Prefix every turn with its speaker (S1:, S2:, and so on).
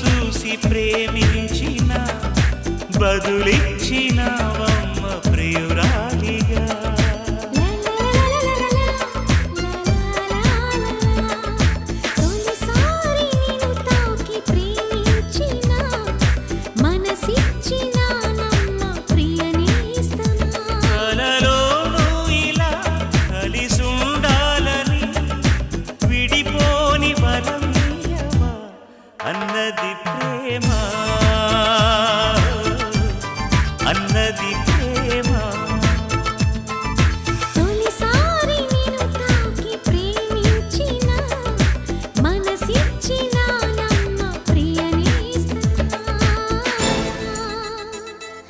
S1: చూసి ప్రేమించిన బదులిచ్చినవమ్మ ప్రియురాలిగా.
S2: తొలిసారి నిన్ను తాకి ప్రేమించిన మనసిచ్చిన
S1: ప్రేమ. అన్నది